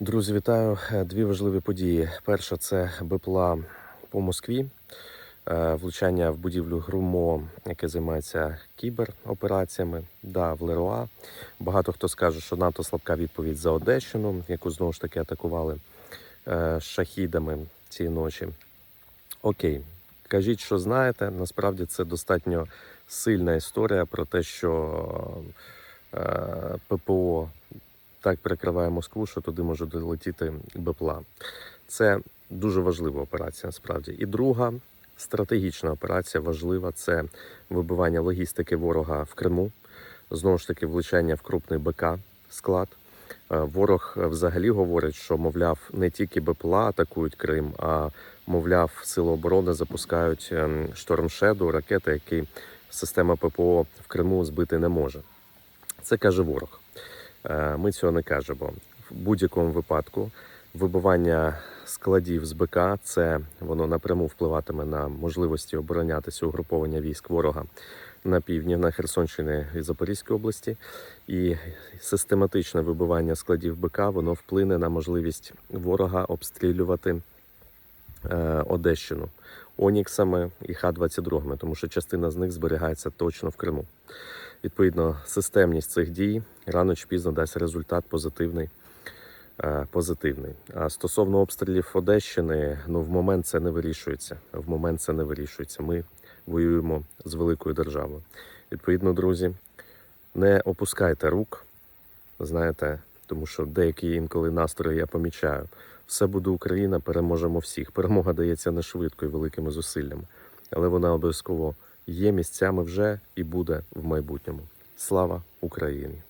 Друзі, вітаю. Е, Дві важливі події. Перша це БПЛА по Москві, Е, влучання в будівлю ГРУМО, яке займається кіберопераціями. Да, в Леруа. Багато хто скаже, що НАТО слабка відповідь за Одещину, яку знову ж таки атакували е, шахідами цієї ночі. Окей, кажіть, що знаєте. Насправді це достатньо сильна історія про те, що ППО так перекриває Москву, що туди може долетіти БПЛА. Це дуже важлива операція насправді. І друга стратегічна операція важлива це вибивання логістики ворога в Криму. Знову ж таки, влучання в крупний БК склад. Е, Ворог взагалі говорить, що мовляв не тільки БПЛА атакують Крим, а мовляв, сили оборони запускають ем, штормшеду, ракети, які система ППО в Криму збити не може. Це каже ворог. Е, Ми цього не кажемо. В будь-якому випадку вибивання складів з БК це воно напряму впливатиме на можливості оборонятися угруповання військ ворога на півдні, на Херсонщині і Запорізькій області. І систематичне вибивання складів БК воно вплине на можливість ворога обстрілювати е, Одещину Оніксами і Х-22, тому що частина з них зберігається точно в Криму. Відповідно, системність цих дій рано чи пізно дасть результат позитивний. е, Позитивний. А стосовно обстрілів Одещини, ну в момент це не вирішується. В момент це не вирішується. Ми воюємо з великою державою. Відповідно, друзі, не опускайте рук, знаєте, тому що деякі інколи настрої я помічаю. Все буде Україна, переможемо всіх. Перемога дається не швидко і великими зусиллями, але вона обов'язково є місцями вже і буде в майбутньому. Слава Україні!